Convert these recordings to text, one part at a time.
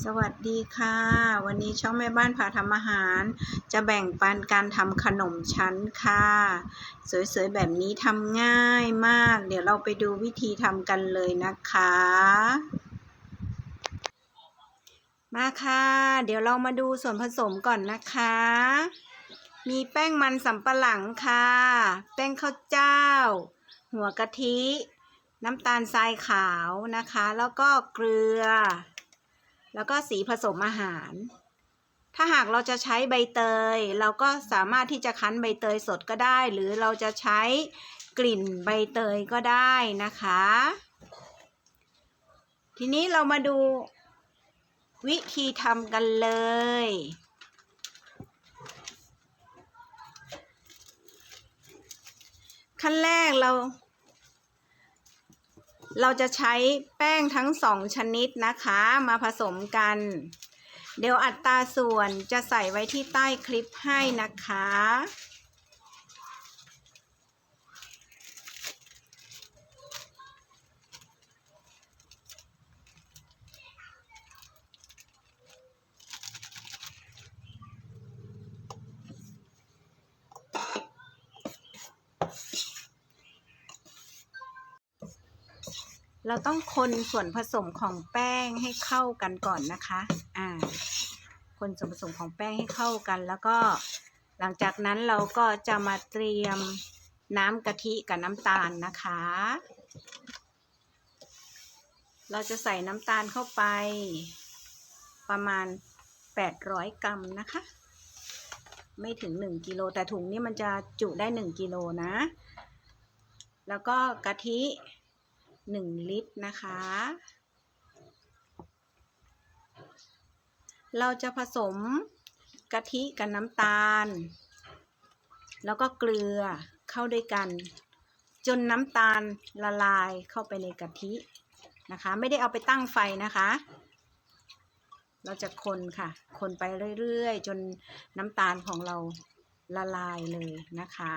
สวัสดีค่ะ วันนี้ช่องแม่บ้านพาทำอาหาร จะแบ่งปันการทำขนมชั้นค่ะ สวยๆแบบนี้ทำง่ายมาก เดี๋ยวเราไปดูวิธีทำกันเลยนะคะ มาค่ะ เดี๋ยวเรามาดูส่วนผสมก่อนนะคะ มีแป้งมันสำปะหลังค่ะ แป้งข้าวเจ้า หัวกะทิ น้ำตาลทรายขาวนะคะ แล้วก็เกลือ แล้วก็สีผสมอาหาร ถ้าหากเราจะใช้ใบเตย เราก็สามารถที่จะคั้นใบเตยสดก็ได้ หรือเราจะใช้กลิ่นใบเตยก็ได้นะคะ ทีนี้เรามาดูวิธีทำกันเลย ขั้นแรกเรา เราจะใช้แป้งทั้งสองชนิดนะคะมาผสมกัน เดี๋ยวอัตราส่วนจะใส่ไว้ที่ใต้คลิปให้นะคะ เราต้องคนส่วนผสมของแป้งให้เข้ากันก่อนนะคะ อ่า คนส่วนผสมของแป้งให้เข้ากัน แล้วก็หลังจากนั้นเราก็จะมาเตรียมน้ำกะทิกับน้ำตาลนะคะ เราจะใส่น้ำตาลเข้าไป ประมาณ 800 กรัมนะคะ ไม่ถึง 1กิโลแต่ถุงนี้มันจะจุได้ 1กิโลนะ แล้วก็กะทิ 1 ลิตรนะคะ เราจะผสมกะทิกับน้ำตาล แล้วก็เกลือเข้าด้วยกัน จนน้ำตาลละลายเข้าไปในกะทินะคะ ไม่ได้เอาไปตั้งไฟนะคะ เราจะคนค่ะ คนไปเรื่อยๆ จนน้ำตาลของเราละลายเลยนะคะ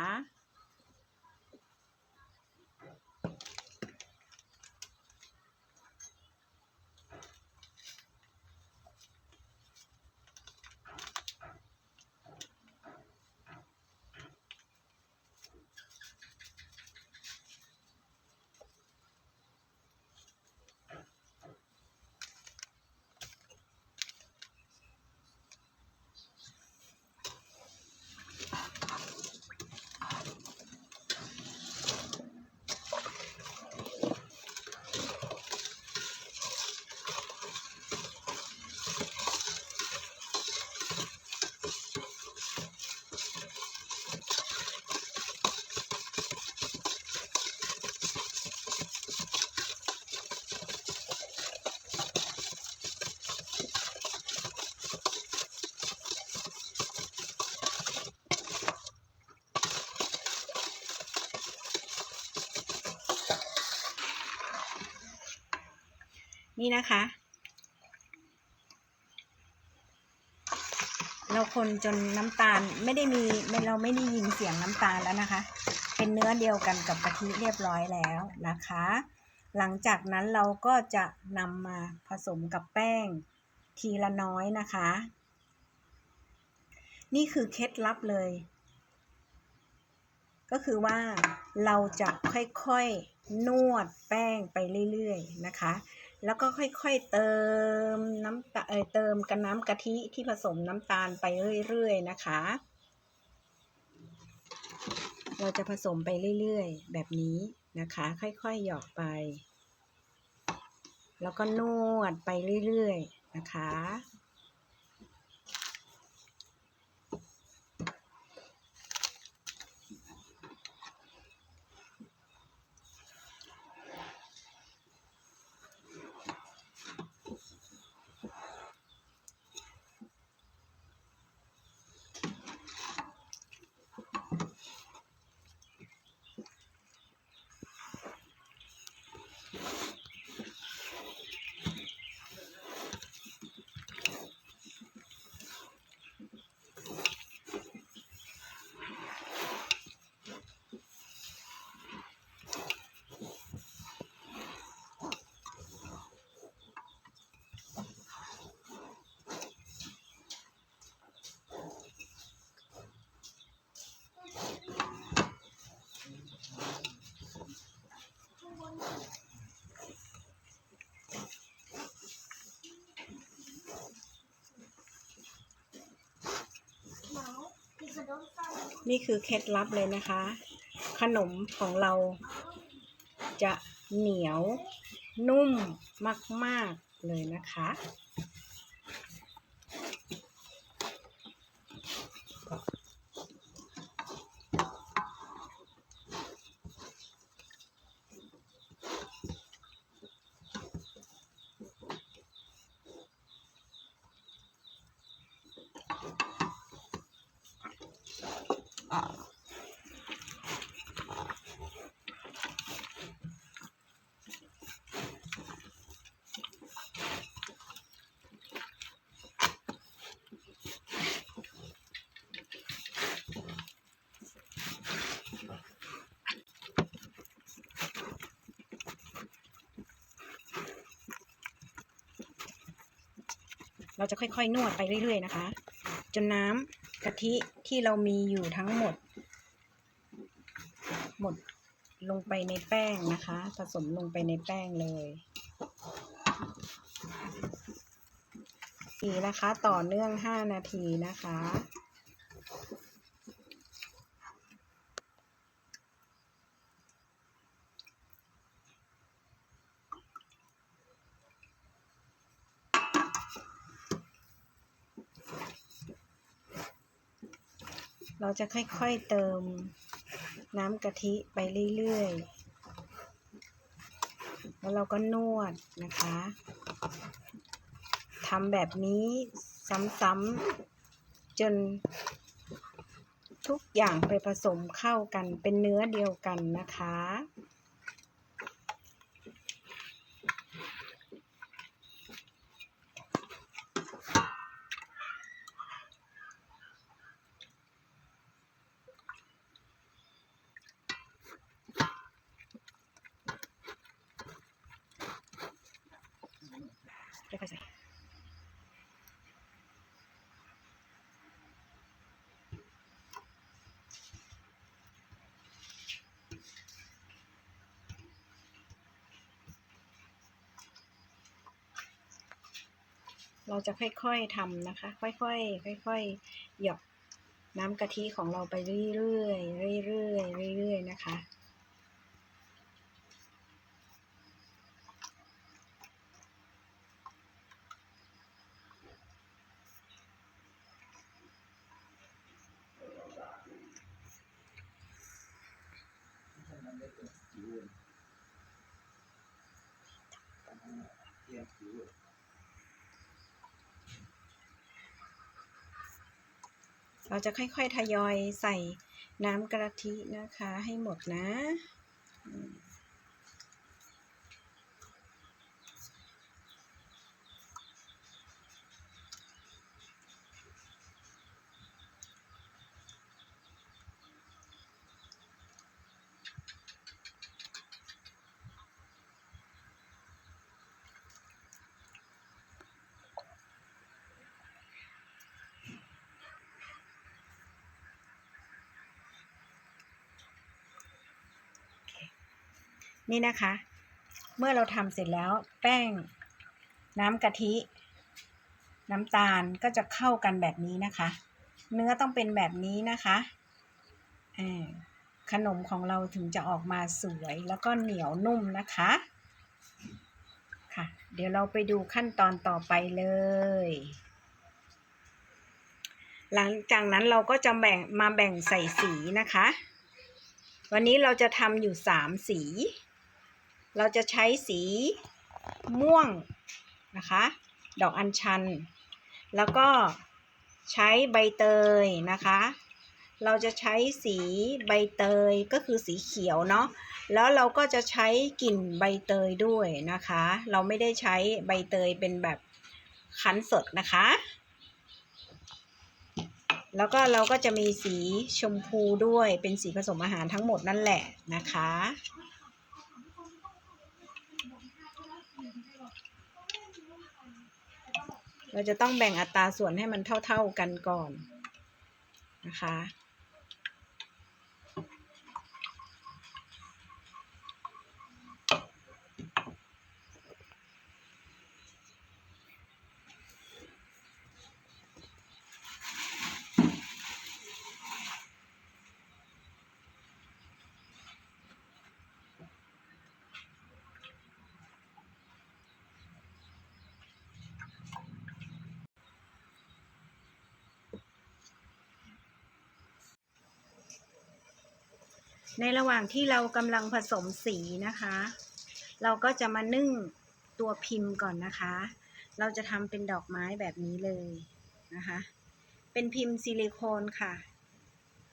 นี่นะคะ เราคนจนน้ำตาลไม่ได้มีเราไม่ได้ยินเสียงน้ำตาลแล้วนะคะ เป็นเนื้อเดียวกันกับกะทิเรียบร้อยแล้วนะคะ หลังจากนั้นเราก็จะนำมาผสมกับแป้งทีละน้อยนะคะ นี่คือเคล็ดลับเลย ก็คือว่าเราจะค่อยๆนวดแป้งไปเรื่อยๆนะคะ แล้วก็ค่อยๆเติมน้ำตาเติมกันน้ำกะทิที่ผสมน้ำตาลไปเรื่อยๆนะคะ เราจะผสมไปเรื่อยๆ แบบนี้นะคะ ค่อยๆหยอกไป แล้วก็นวดไปเรื่อยๆนะคะ น นี่คือเคล็ดลับเลยนะคะ ขนมของเราจะเหนียวนุ่มมาก ๆ เลยนะคะ เราจะค่อยๆ นวดไปเรื่อยๆนะคะ จนน้ำกะทิที่เรามีอยู่ทั้งหมด หมดลงไปในแป้งนะคะ ผสมลงไปในแป้งเลยนี่นะคะ ต่อเนื่อง 5 นาทีนะคะ เราจะค่อยๆเติมน้ำกะทิไปเรื่อยๆ แล้วเราก็นวดนะคะทำแบบนี้ซ้ำๆจนทุกอย่างไปผสมเข้ากันเป็นเนื้อเดียวกันนะคะ เราจะค่อยๆทำนะคะ ค่อยๆค่อยๆหยอกน้ำกะทิของเราไปเรื่อยๆเรื่อยๆเรื่อยๆนะคะ เราจะค่อยๆ ทยอยใส่น้ำกะทินะคะให้หมดนะ นี่นะคะ เมื่อเราทำเสร็จแล้วแป้งน้ำกะทิ น้ำตาลก็จะเข้ากันแบบนี้นะคะ เนื้อต้องเป็นแบบนี้นะคะอ่าขนมของเราถึงจะออกมาสวยแล้วก็เหนียวนุ่มนะคะค่ะ เดี๋ยวเราไปดูขั้นตอนต่อไปเลย หลังจากนั้นเราก็จะแบ่งมาแบ่งใส่สีนะคะ วันนี้เราจะทำอยู่สามสี เราจะใช้สีม่วงนะคะ ดอกอัญชัน แล้วก็ใช้ใบเตยนะคะ เราจะใช้สีใบเตยก็คือสีเขียวเนาะ แล้วเราก็จะใช้กลิ่นใบเตยด้วยนะคะ เราไม่ได้ใช้ใบเตยเป็นแบบคั้นสดนะคะ แล้วก็เราก็จะมีสีชมพูด้วยเป็นสีผสมอาหารทั้งหมดนั่นแหละนะคะ เราจะต้องแบ่งอัตราส่วนให้มันเท่า ๆกันก่อนนะคะ ในระหว่างที่เรากำลังผสมสีนะคะ เราก็จะมานึ่งตัวพิมพ์ก่อนนะคะ เราจะทำเป็นดอกไม้แบบนี้เลยนะคะ เป็นพิมพ์ซิลิโคนค่ะ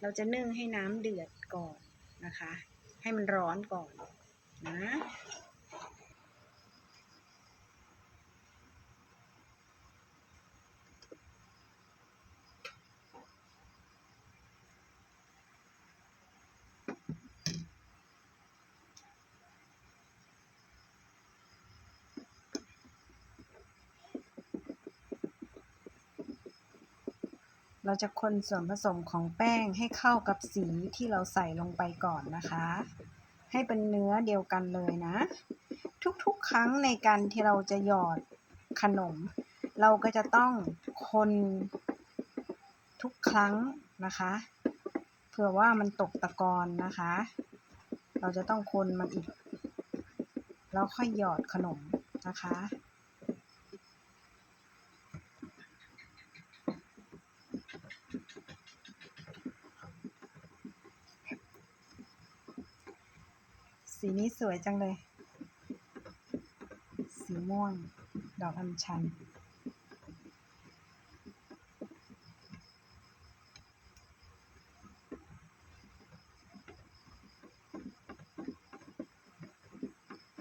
เราจะนึ่งให้น้ำเดือดก่อนนะคะ ให้มันร้อนก่อนนะ เราจะคนส่วนผสมของแป้งให้เข้ากับสีที่เราใส่ลงไปก่อนนะคะ ให้เป็นเนื้อเดียวกันเลยนะ ทุกๆ ครั้งในการที่เราจะหยอดขนม เราก็จะต้องคนทุกครั้งนะคะเผื่อว่ามันตกตะกอนนะคะ เราจะต้องคนมันอีก แล้วค่อยหยอดขนมนะคะ สี นี้สวยจังเลย สีม่วง ดอกอัญชัน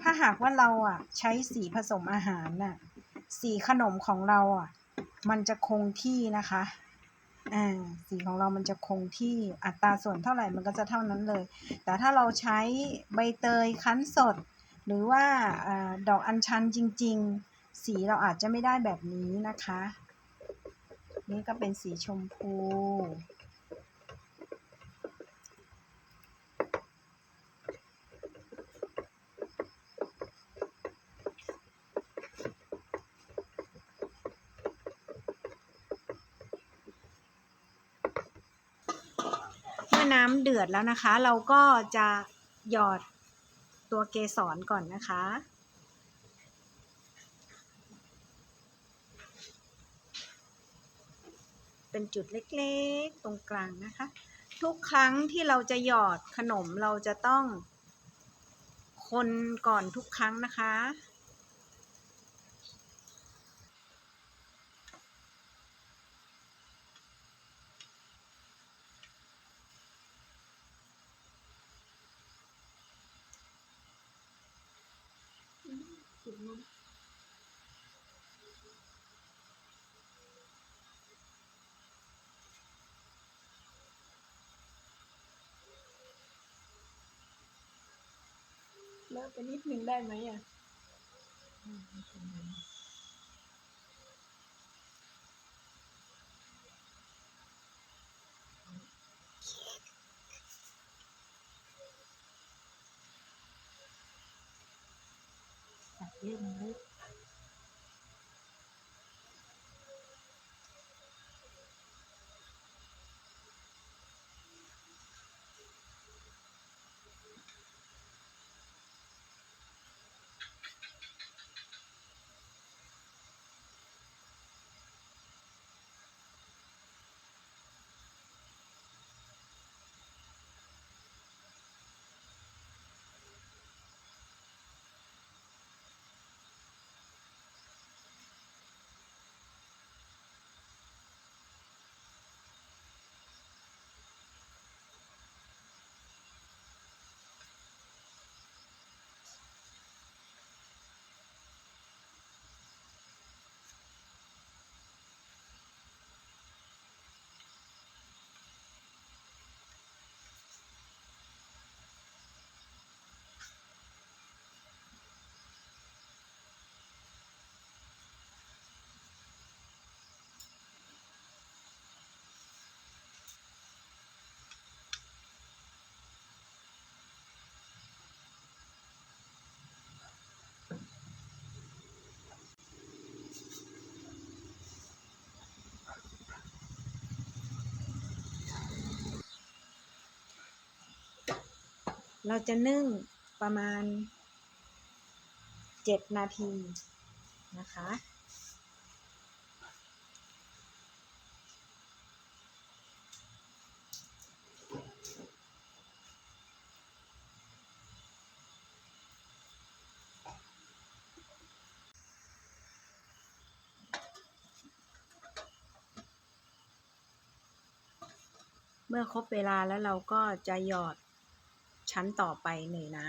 ถ้าหากว่าเราอะ ใช้สีผสมอาหารน่ะ สีขนมของเราอะ มันจะคงที่นะคะ อ่าสีของเรามันจะคงที่อัตราส่วนเท่าไหร่มันก็จะเท่านั้นเลย แต่ถ้าเราใช้ใบเตยคั้นสด หรือว่าอดอกอัญชันจริง ๆ สีเราอาจจะไม่ได้แบบนี้นะคะ นี่ก็เป็นสีชมพู อน้ำเดือดแล้วนะคะ เราก็จะหยอดตัวเกสรก่อนนะคะ เป็นจุดเล็กๆตรงกลางนะคะ ทุกครั้งที่เราจะหยอดขนมเราจะต้องคนก่อนทุกครั้งนะคะ เลิกไปนิดนึงได้ไหมอะเยื่อมันลึก เราจะนึ่งประมาณ 7 นาทีนะคะ เมื่อครบเวลาแล้วเราก็จะหยอด ชั้นต่อไปเลยนะ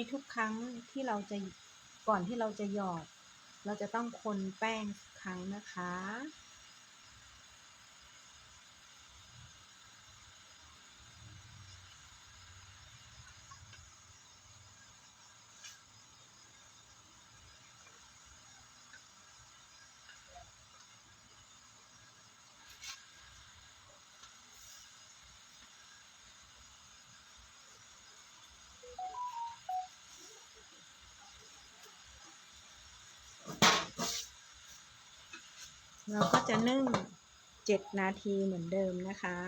ในทุกครั้งที่เราจะก่อนที่เราจะหยอด เราจะต้องคนแป้งครั้งนะคะ เราก็จะนึ่ง 7 นาทีเหมือนเดิมนะคะ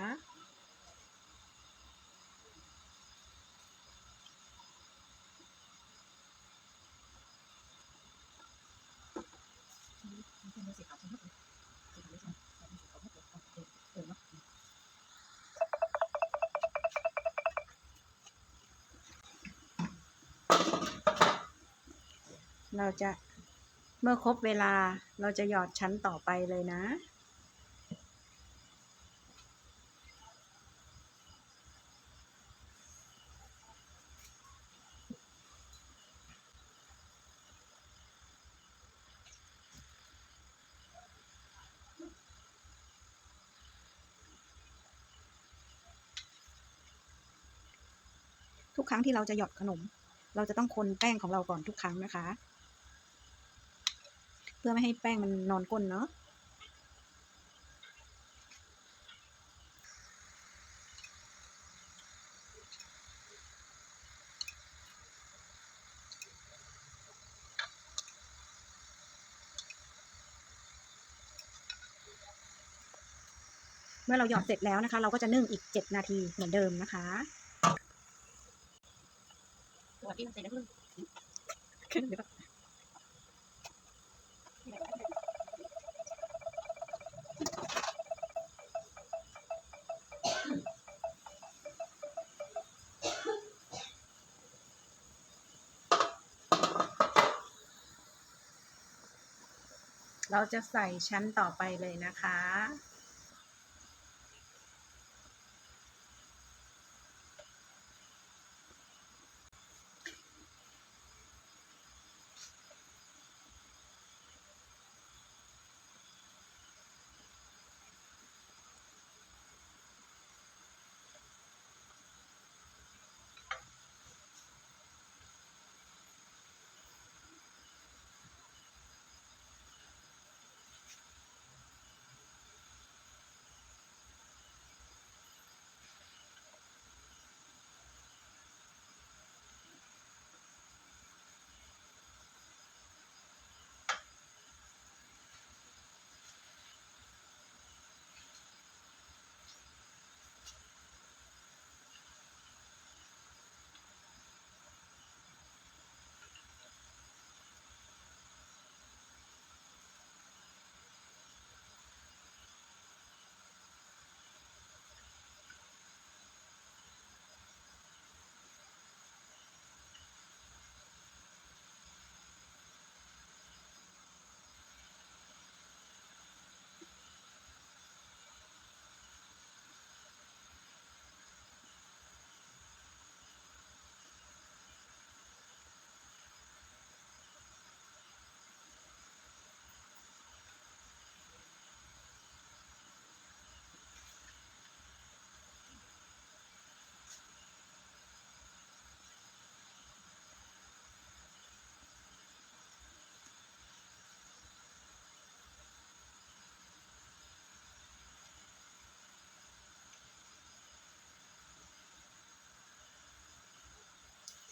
เราจะ เมื่อครบเวลาเราจะหยอดชั้นต่อไปเลยนะ ทุกครั้งที่เราจะหยอดขนม เราจะต้องคนแป้งของเราก่อนทุกครั้งนะคะ เพื่อไม่ให้แป้งมันนอนก้นเนาะเมื่อเราหยอดเสร็จแล้วนะคะ เราก็จะนึ่งอีก 7 นาทีเหมือนเดิมนะคะหัวที่มันใส่แล้วพึ่งขึ้นเดี๋ยวก่อนเรา จะใส่ชั้นต่อไปเลยนะคะ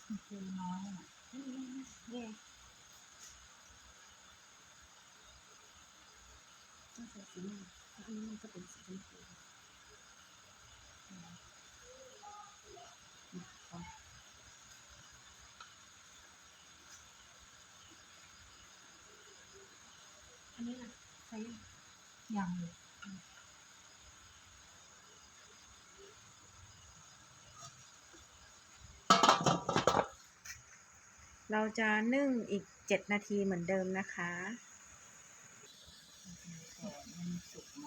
คือน้อยอะเย่ต้องใส่สีนี้อันนี้มันก็เป็นสีชมพูอันนี้ล่ะใส่ยังเลย เราจะนึ่งอีกเจ็ดนาทีเหมือนเดิมนะคะมันสุกไหม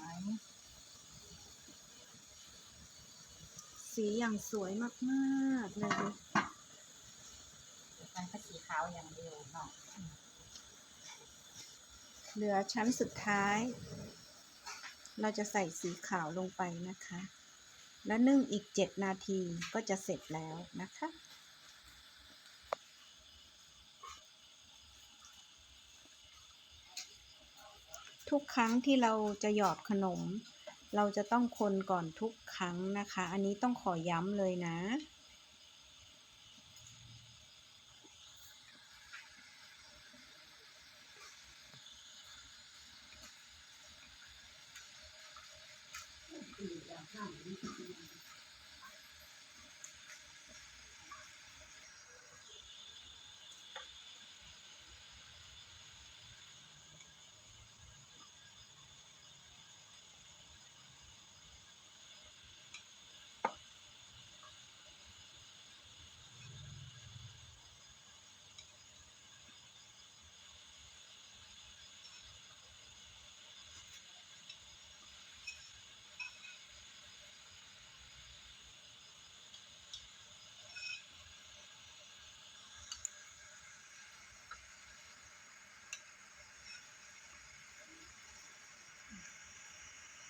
สีอย่างสวยมากๆเลยมันก็สีขาวอย่างเดียวเนาะเหลือชั้นสุดท้าย เราจะใส่สีขาวลงไปนะคะ และนึ่งอีกเจ็ดนาทีก็จะเสร็จแล้วนะคะ ทุกครั้งที่เราจะหยอดขนม เราจะต้องคนก่อนทุกครั้งนะคะ อันนี้ต้องขอย้ำเลยนะ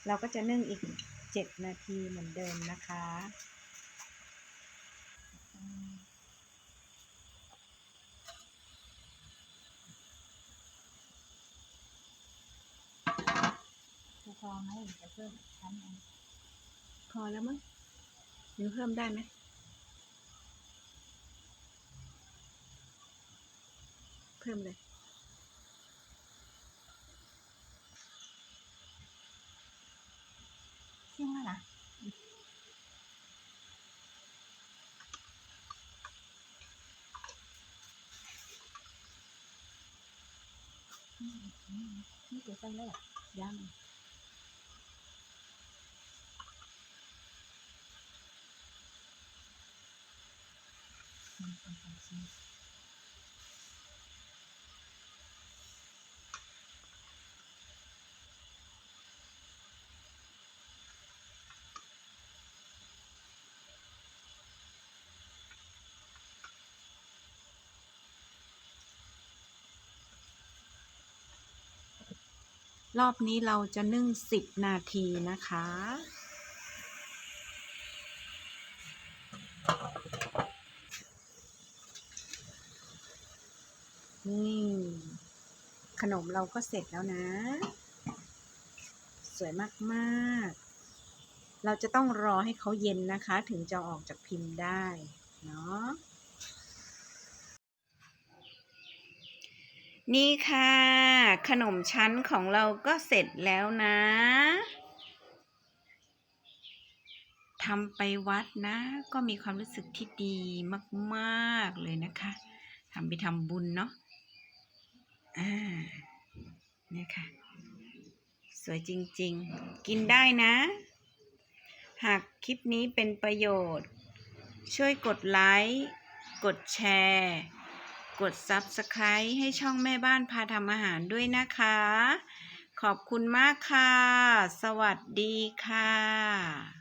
เราก็จะนึ่งอีกเจ็ดนาทีเหมือนเดิมนะคะ จะพอไหมจะเพิ่มชั้นหนึ่งพอแล้วมั้งหรือเพิ่มได้ไหมเพิ่มเลย เที่ยงแล้วนะ นี่ตัวใส่เลยเหรอยังอืมอืมอืม รอบนี้เราจะนึ่ง10นาทีนะคะ นี่ ขนมเราก็เสร็จแล้วนะ สวยมากๆ เราจะต้องรอให้เขาเย็นนะคะ ถึงจะออกจากพิมพ์ได้ เนาะ นี่ค่ะ ขนมชั้นของเราก็เสร็จแล้วนะทำไปวัดนะ ก็มีความรู้สึกที่ดีมาก ๆ เลยนะคะทำไปทำบุญเนาะอ่านี่ค่ะ สวยจริง ๆ กินได้นะ หากคลิปนี้เป็นประโยชน์ ช่วยกดไลค์ กดแชร์ กด Subscribe ให้ช่องแม่บ้านพาทำอาหารด้วยนะคะ ขอบคุณมากค่ะ สวัสดีค่ะ